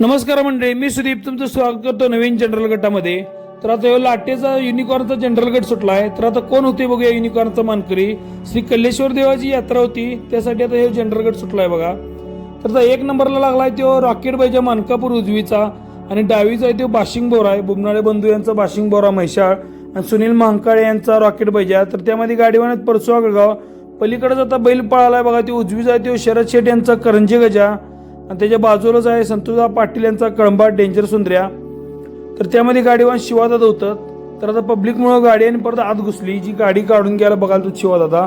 नमस्कार मंडळी मी सुदीप तुमचं स्वागत करतो नवीन जनरल गटामध्ये. तर आता लाटेचा युनिकॉर्नचा जनरल गट सुटला आहे तर आता कोण होते बघूया युनिकॉर्नचा मानकरी. श्री कल्लेश्वर देवाची यात्रा होती त्यासाठी आता हे जनरल गट सुटला आहे बघा. तर आता एक नंबरला लागलाय तो रॉकेट बाईच्या मानकापूर उजवीचा आणि डावीचा आहे तो बाशिंग बोरा आहे. बुमनाळे बंधू यांचा बाशिंग बोरा म्हैशाळ आणि सुनील महांकाळे यांचा रॉकेट बैजा तर त्यामध्ये गाडीवाण्यात परसुआ गळगाव. पलीकडेच आता बैल पळालाय बघा तो उजवीचा आहे तो शरद शेठ यांचा करंजी गजा. आणि त्याच्या बाजूलाच आहे संतोषा पाटील यांचा कळंबा डेंजर सुंदऱ्या तर त्यामध्ये गाडीवान शिवादादा होतं. तर आता पब्लिकमुळं गाडी आणि परत आत घुसली. जी गाडी काढून घ्यायला बघाल तो शिवादादा.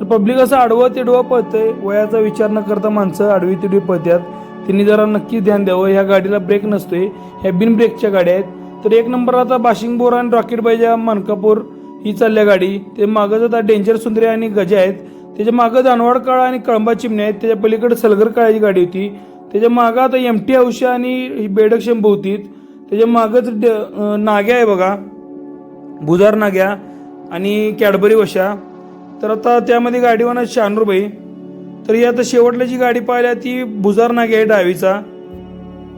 तर पब्लिक असं आडवं तिडवं पळतंय. वयाचा विचार न करता माणसं आडवी तिडवी पळतात त्यांनी जरा नक्की ध्यान द्यावं. ह्या गाडीला ब्रेक नसतोय. ह्या बिन ब्रेकच्या गाड्या आहेत. तर एक नंबर आता बाशिंगपूर आणि रॉकेट बाईच्या मानकापूर ही चालल्या गाडी. ते मागं आता डेंजर सुंदरे आणि गजा आहेत. त्याच्या मागं दानवाड काळा आणि कळंबा चिमण्या आहेत. त्याच्या पलीकडे सलगर काळाची गाडी होती. त्याच्या मागं आता एम टी औषा आणि ही बेडक शंभू त्याच्या मागंच ड- नाग्या आहे बघा. भुजार नाग्या आणि कॅडबरी वशा. तर आता त्यामध्ये गाडीवाना शानूरबाई तर ही आता शेवटला जी गाडी पाहिल्या ती भुजार नागे आहे डावीचा.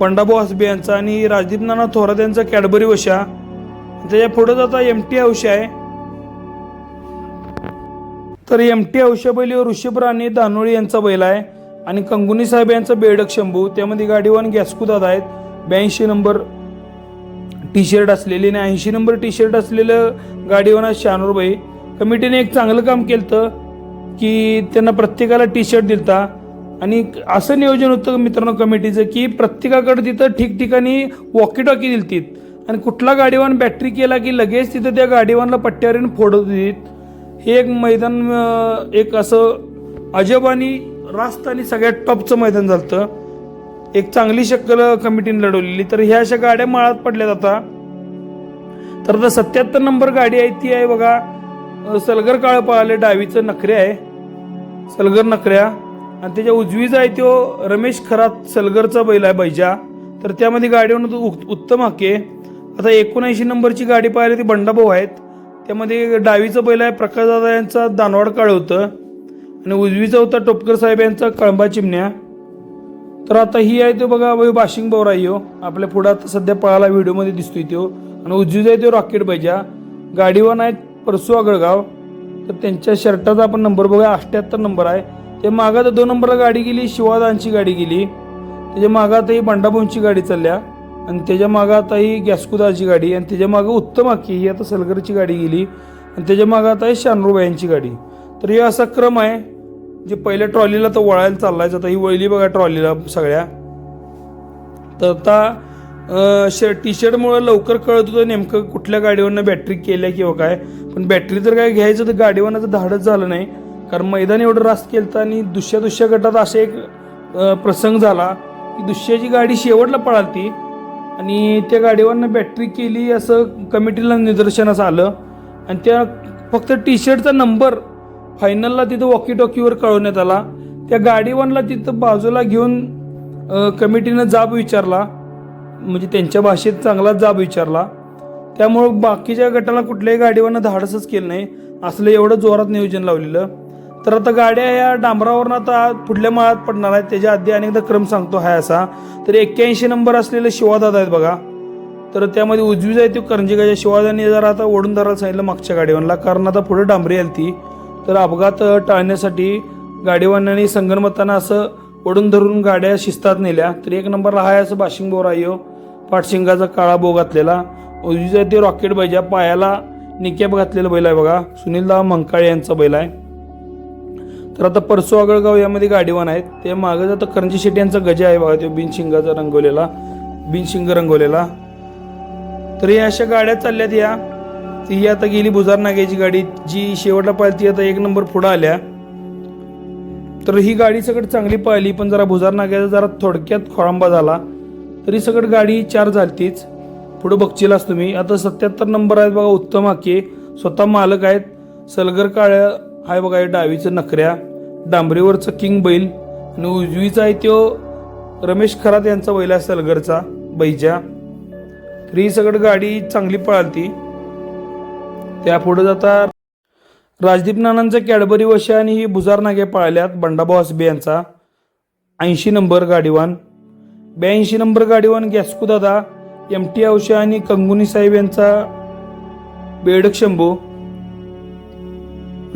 पंडाभाऊ हसबे यांचा आणि राजदीप नाना थोरात यांचा कॅडबरी वशा. त्याच्या पुढंच आता एम टी औषा आहे. तर एम टी औषा बैलीवर ऋषभ राणे दानोळी यांचा बैल आहे. आणि कंगुनी साहेब यांचं बेडक शंभू त्यामध्ये गाडीवान गॅस्कुदादा आहेत. ब्याऐंशी नंबर टी शर्ट असलेली आणि ऐंशी नंबर टी शर्ट असलेलं गाडीवान शानूरबाई. शहानूरबाई कमिटीने एक चांगलं काम केलं की त्यांना प्रत्येकाला टी शर्ट दिलता. आणि असं नियोजन होतं मित्रांनो कमिटीचं की प्रत्येकाकडे तिथं ठिकठिकाणी वॉकी टॉकी दिलतीत. आणि कुठला गाडीवान बॅटरी केला की लगेच तिथं त्या गाडीवानला पट्ट्यावरीन फोडत देत हे एक मैदान एक असं अजब आणि रास्त आणि सगळ्यात टॉपचं मैदान झालं एक चांगली शक्कल कमिटीने लढवलेली. तर ह्या अशा गाड्या माळात पडल्यात आता. तर आता सत्याहत्तर नंबर गाडी आहे ती आहे बघा सलगर काळ पाहिले डावीचं नखरे आहे. सलगर नखऱ्या. आणि त्याच्या उजवीचा आहे तो रमेश खरात सलगरचा बैल आहे बैजा. तर त्यामध्ये गाडीवरून उत्तम हाके. आता एकोणऐंशी नंबरची गाडी पाहिली ती बंडाभाऊ आहेत. त्यामध्ये डावीचं बैल आहे प्रकाशदादा यांचा दानवाड काळ होतं आणि उजवीचा होता टोपकर साहेब यांचा कळंबा चिमण्या. तर आता ही आहे तो बघा बाई बाशिंग बोराई आहे आपल्या पुढे आता सध्या पळाला व्हिडिओमध्ये दिसतोय तो. आणि उजवीचा आहे तो रॉकेट बैजा. गाडीवान आहेत परसू आगळगाव. तर त्यांच्या शर्टाचा आपण नंबर बघा अठ्ठ्याहत्तर नंबर आहे. ते मागं आता दोन नंबरला गाडी गेली शिवादांची गाडी गेली. त्याच्या मागं आता ही बंडाभाऊंची गाडी चालल्या. आणि त्याच्या मागं आता ही गॅस्कुदाची गाडी. आणि त्याच्या मागं उत्तम आखी ही आता सलगरची गाडी गेली. आणि त्याच्या मागं आता ही शानरूबाईंची गाडी. तर हे असा क्रम आहे. म्हणजे जे पहिल्या ट्रॉलीला तर वळायला चाललायच. आता ही वळली बघा ट्रॉलीला सगळ्या. तर आता श टी शर्टमुळे लवकर कळत होतं नेमकं कुठल्या गाडीवरनं बॅटरी केल्या किंवा काय. पण बॅटरी तर काय घ्यायचं तर गाडीवरनं तर धाडच झालं नाही. कारण मैदान एवढं रास्त केलं आणि दुसऱ्या दुसऱ्या गटात असा एक प्रसंग झाला की दुसऱ्याची गाडी शेवटला पळाली आणि त्या गाडीवरनं बॅटरी केली असं कमिटीला निदर्शनास आलं. आणि त्या फक्त टी शर्टचा नंबर फायनलला तिथं वॉकी टॉकीवर कळवण्यात आला. त्या गाडीवानला तिथं बाजूला घेऊन कमिटीनं जाब विचारला. म्हणजे त्यांच्या भाषेत चांगलाच जाब विचारला. त्यामुळं बाकीच्या गटाला कुठल्याही गाडीवानं धाडसच केलं नाही. असलं एवढं जोरात नियोजन लावलेलं. तर आता गाड्या या डांबरावरनं आता पुढल्या माळात पडणार आहेत. त्याच्या आधी अनेकदा क्रम सांगतो हाय असा. तर एक्क्याऐंशी नंबर असलेले शिवादादा आहेत बघा. तर त्यामध्ये उजवी जाय तो करंजिकाच्या शिवादाने जरा आता ओढून धरायला सांगितलं मागच्या गाडीवानला. कारण आता पुढे डांबरी आली ती. तर अपघात टाळण्यासाठी गाडीवानांनी संगनमतानं असं ओढून धरून गाड्या शिस्तात नेल्या. तर एक नंबरला हाय असं बाशिंग बोरायो आहे काळा बो घातलेला. उजवीचा ते रॉकेट बैजा पायाला निकॅप घातलेला बैल आहे बघा. सुनीलदा मंकाळे यांचा बैल आहे. तर आता परसू आगळगाव यामध्ये गाडीवान आहेत. ते मागं जातं करंजी शेट्टी यांचा गजा आहे बघा. तो बिनशिंगाचा रंगवलेला बिनशिंग रंगवलेला. तर या अशा गाड्या चालल्यात या. ती आता गेली बुजार नाग्याची गाडी. जी शेवटला पाहिली ती आता एक नंबर पुढं आल्या. तर ही गाडी सगळं चांगली पाहिली पण जरा भुजार नाग्याचा जरा थोडक्यात खोळंबा झाला. तरी सगळं गाडी चार झालतीच. पुढं बघचीलाच तुम्ही. आता सत्याहत्तर नंबर आहेत बघा उत्तम हाके. स्वतः मालक आहेत. सलगर काळ्या आहे बघा हे डावीचं नखऱ्या. डांबरीवरचं किंग बैल. आणि उजवीचा आहे तो रमेश खरात यांचा बैल आहे सलगरचा बैजा. तर ही सगळं गाडी चांगली पळालती. त्या पुढे जाता राजदीप नानांचा कॅडबरी वशा आणि ही बुजार नागे पाळल्यात बंडाभाऊ हसबे यांचा. ऐंशी नंबर गाडीवान. ब्याऐंशी नंबर गाडीवान गॅस्कू दादा एम टी औषा आणि कंगुनी साहेब यांचा बेडक शंभू.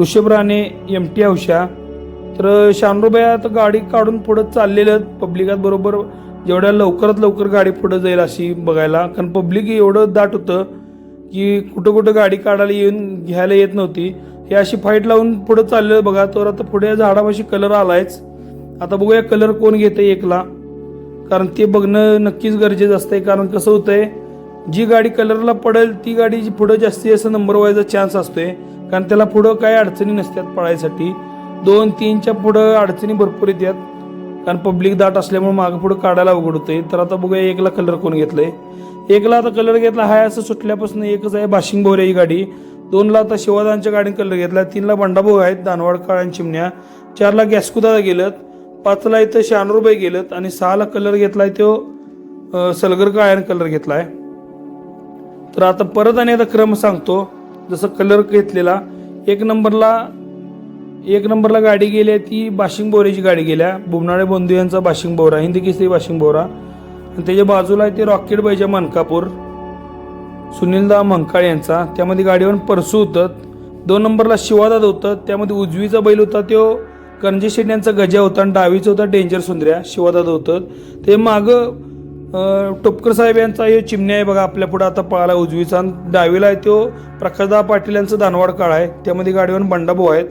ऋषभ राणे एम टी औषा. तर शानरूबाई आता गाडी काढून पुढं चाललेलं पब्लिकात बरोबर जेवढ्या लवकरात लवकर गाडी पुढं जाईल अशी बघायला. कारण पब्लिक एवढं दाट होतं. की कुठं कुठं गाडी काढायला येऊन घ्यायला येत नव्हती. हे अशी फाईट लावून पुढं चाललेलं बघा. तर आता पुढे झाडापाशी कलर आलायच. आता बघूया कलर कोण घेतं एकला. कारण ते बघणं नक्कीच गरजेचं असतंय. कारण कसं होतंय जी गाडी कलरला पडेल ती गाडी जी पुढं जास्तीत जास्त नंबर व्हायचा चान्स असतोय. कारण त्याला पुढं काही अडचणी नसतात पळायसाठी. दोन तीनच्या पुढं अडचणी भरपूर येतात. कारण पब्लिक दाट असल्यामुळे मागं पुढं काढायला अवघड होतंय. तर आता बघूया एकला कलर कोण घेतलंय. एकला आता कलर घेतला हाय असं सुटल्यापासून एकच आहे बाशिंग बोरे ही गाडी. दोनला आता शिवादांच्या गाडीने कलर घेतला तीनला बंडाभाऊ आहेत दानवाड आणि चिमण्या. चारला गॅस्कुदादा गेलं पाचला इथं शानरूबाई गेलं आणि सहाला कलर घेतलाय तो सलगर काळ्यानं कलर घेतलाय. तर आता परत आणि आता क्रम सांगतो जसं कलर घेतलेला एक नंबरला एक नंबरला गाडी गेली आहे ती बाशिंग बोऱ्याची गाडी गेल्या. बुमनाळे बंधू यांचा बाशिंग बोरा हिंदी केसरी बाशिंग बोरा आणि त्याच्या बाजूला आहे ते रॉकेट पाहिजे मनकापूर. सुनीलदा मंकाळ यांचा. त्यामध्ये गाडीवर परसू होतं. दोन नंबरला शिवादाद होतं. त्यामध्ये उजवीचा बैल होता तो करंजे शेट यांचा गजा होता आणि डावीचा होता डेंजर सुंदऱ्या शिवादाद होतं. ते मागं टोपकर साहेब यांचा हे चिमण्या आहे बघा आपल्या पुढे आता पळाला उजवीचा. आणि डावीला आहे तो प्रकाशदा पाटील यांचं दानवाड काळ आहे. त्यामध्ये गाडीवर बंडाभाऊ आहेत.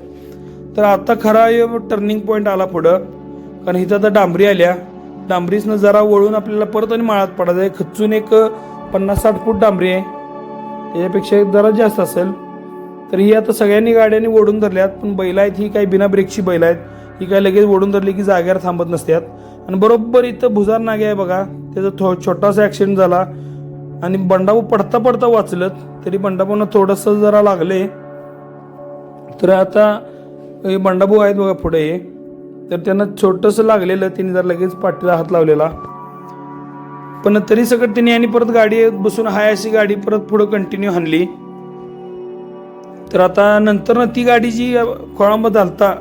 तर आता खरा टर्निंग पॉईंट आला पुढं. कारण इथं आता डांबरी आल्या. डांबरीसनं जरा वळून आपल्याला परत आणि माळात पडायचं आहे. खचून एक पन्नास साठ फूट डांबरी आहे. त्याच्यापेक्षा जरा जास्त असेल. तर ही आता सगळ्यांनी गाड्यांनी ओढून धरल्यात पण बैल आहेत ही काही बिना ब्रेकची बैल आहेत. ही काय लगेच ओढून धरली की जाग्यावर थांबत नसतात आणि बरोबर इथं भुजार नागे आहे बघा. त्याचा थो छोटासा ॲक्सिडेंट झाला. आणि बंडाबू पडता पडता वाचलं तरी बंडाबूंना थोडंसं जरा लागले तर आता हे बंडाभाऊ आहेत बघा पुढे. तर त्यांना छोटंसं लागलेलं त्यांनी जर लगेच पाठीला हात लावलेला. पण तरी सगळं त्यांनी आणि परत गाडी बसून हाय अशी गाडी परत पुढं कंटिन्यू हाणली. तर आता नंतर ती गाडी जी खोळांबा झालता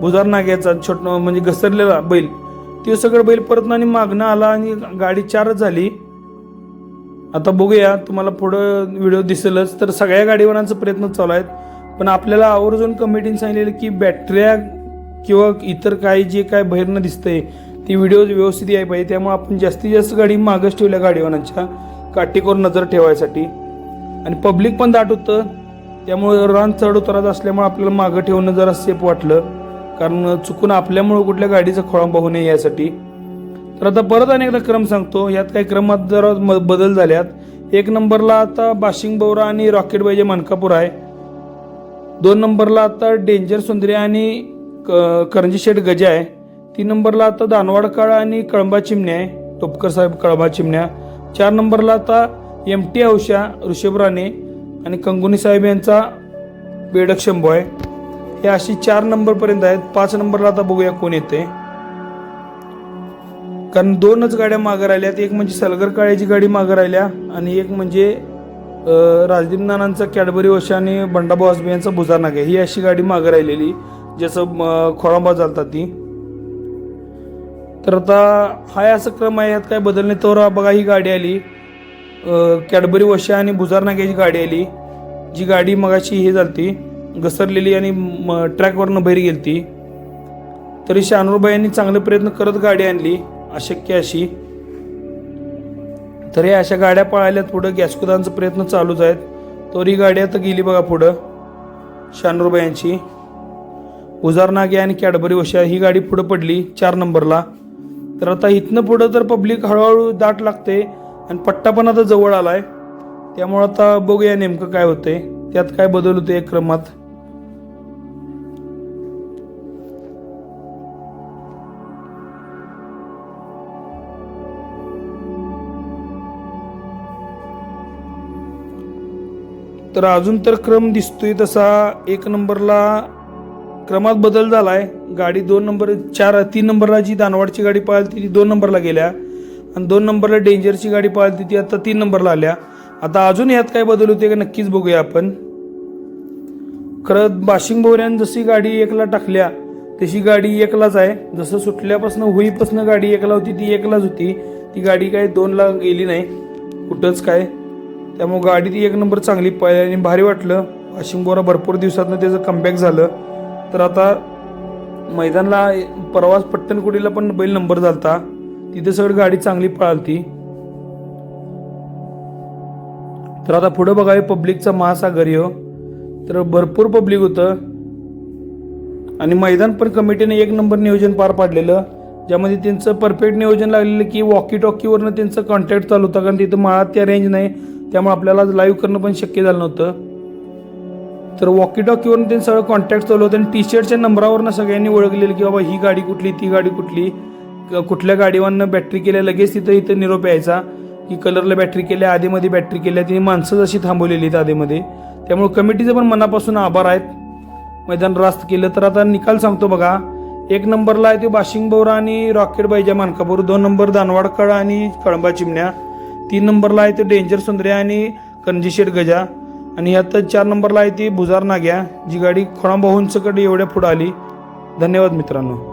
भुजार नाग्याचा छोट म्हणजे घसरलेला बैल ते सगळं बैल परत आणि मागणं आला आणि गाडी चारच झाली. आता बघूया तुम्हाला पुढं व्हिडिओ दिसेलच. तर सगळ्या गाडीवरांचा प्रयत्न चालू आहेत. पण आपल्याला आवर्जून कमिटीने सांगितलेलं की बॅटऱ्या किंवा इतर काही जे काय बाहेरनं दिसतंय ती व्हिडिओ व्यवस्थित यायला पाहिजे. त्यामुळे आपण जास्तीत जास्त गाडी मागच ठेवल्या गाडीवानांच्या काटेकोर नजर ठेवायसाठी. आणि पब्लिक पण दाट होतं. त्यामुळे रान चढ उतरात असल्यामुळे आपल्याला मागं ठेवणं जरा सेफ वाटलं. कारण चुकून आपल्यामुळे कुठल्या गाडीचा खोळंबा होऊ नये यासाठी. तर आता परत अनेकदा क्रम सांगतो. यात काही क्रमात जरा बदल झाल्यात. एक नंबरला आता बाशिंग बौरा आणि रॉकेट बाईजे मनकापूर आहे. दोन नंबरला आता डेंजर सुंदरी आणि क- करंजी शेठ गजा आहे. तीन नंबरला आता दानवाड काळा आणि कळंबा चिमण्या आहे. टोपकर साहेब कळंबा चिमण्या. चार नंबरला आता एम टी औषा ऋषभ राणे आणि कंगुनी साहेब यांचा बेडक शंभू आहे. हे अशी चार नंबरपर्यंत आहेत. पाच नंबरला आता बघूया कोण येते कारण दोनच गाड्या मागं राहिल्यात एक म्हणजे सलगर काळ्याची गाडी मागं राहिल्या आणि एक म्हणजे राजदीप नानांचा कॅडबरी वशा आणि बंडाभाऊ आसबे यांचा भुजार आहे. ही अशी गाडी मागं राहिलेली. ज्याचं खोळंबा चालतात ती. तर आता हा असं क्रम आहे यात काय बदल नाही. तर बघा ही गाडी आली. कॅडबरी वशा आणि भुजार नाग्याची गाडी आली. जी गाडी मगाशी हे झालती घसरलेली आणि म- ट्रॅकवरनं बाहेर गेलती. तरी शानूरबाईंनी चांगले प्रयत्न करत गाडी आणली अशक्य अशी. तरी अशा गाड्या पळाल्यात पुढं गॅसकुदांचा प्रयत्न चालूच आहेत. तर ही गाडी आता गेली बघा पुढं शानूरबाईंची उजारनागे उजार नागे आणि कॅडबरी वशा ही गाडी पुढं पडली चार नंबरला. तर आता इथनं पुढं तर पब्लिक हळूहळू दाट लागते आणि पट्टा पण आता जवळ आलाय. त्यामुळं आता बघूया नेमकं काय होतंय. त्यात काय बदल होते क्रमात? तर अजून तर क्रम दिसतोय तसा एक नंबरला क्रमात बदल झालाय. गाडी दोन नंबर चार तीन नंबरला जी दानवाडची गाडी पाळली ती दोन नंबरला गेल्या. आणि दोन नंबरला डेंजरची गाडी पाळली ती आता तीन नंबरला आल्या. आता अजून यात काय बदल होते का नक्कीच बघूया आपण. खरं बाशिंग बोऱ्यान जशी गाडी एकला टाकल्या तशी गाडी एकलाच आहे. जसं सुटल्यापासून होईपासून गाडी एकला होती ती एकलाच होती. ती गाडी काय दोनला गेली नाही. कुठंच काय. त्यामुळे गाडी ती एक नंबर चांगली पाहिली आणि भारी वाटलं. वाशिम बोरा भरपूर दिवसातनं त्याचं कमबॅक झालं. तर आता मैदानला परवाच पट्टणकुडीला पण बैल नंबर झालता. तिथे सगळं गाडी चांगली पळालती. तर आता पुढं बघावे पब्लिकचा महासागर हो। तर भरपूर पब्लिक होतं. आणि मैदान पण कमिटीने एक नंबर नियोजन पार पाडलेलं. ज्यामध्ये त्यांचं परफेक्ट नियोजन लागलेलं की वॉकी टॉकीवरनं त्यांचं कॉन्टॅक्ट चालू होता. कारण तिथं माळात त्या रेंज नाही. त्यामुळे आपल्याला लाईव्ह करणं पण शक्य झालं नव्हतं. तर वॉकी टॉकीवरून त्यांचं सगळं कॉन्टॅक्ट चालू होतं. आणि टी शर्टच्या नंबरावरनं सगळ्यांनी ओळखलेलं की बाबा ही गाडी कुठली ती गाडी कुठली. क- कुठल्या गाडीवरनं बॅटरी केल्या लगेच तिथं इथं निरोप यायचा. की कलरला बॅटरी केल्या आधीमध्ये बॅटरी केल्या. तिने माणसं जशी थांबवलेली आहेत आधीमध्ये. त्यामुळे कमिटीचे पण मनापासून आभार आहेत. मैदान रास्त केलं. तर आता निकाल सांगतो बघा. एक नंबरला आहे ते बाशिंग बोरा आणि रॉकेट बाईजा मानकापूर. दोन नंबर दानवाड आणि कळंबा चिमण्या. तीन नंबरला आहे ते डेंजर सुंदर्या आणि कंजीशेट गजा. आणि यात चार नंबरला आहे ती. भुजार नाग्या. जी गाडी खोळांबाहूंचकडे एवढ्या पुढं आली. धन्यवाद मित्रांनो.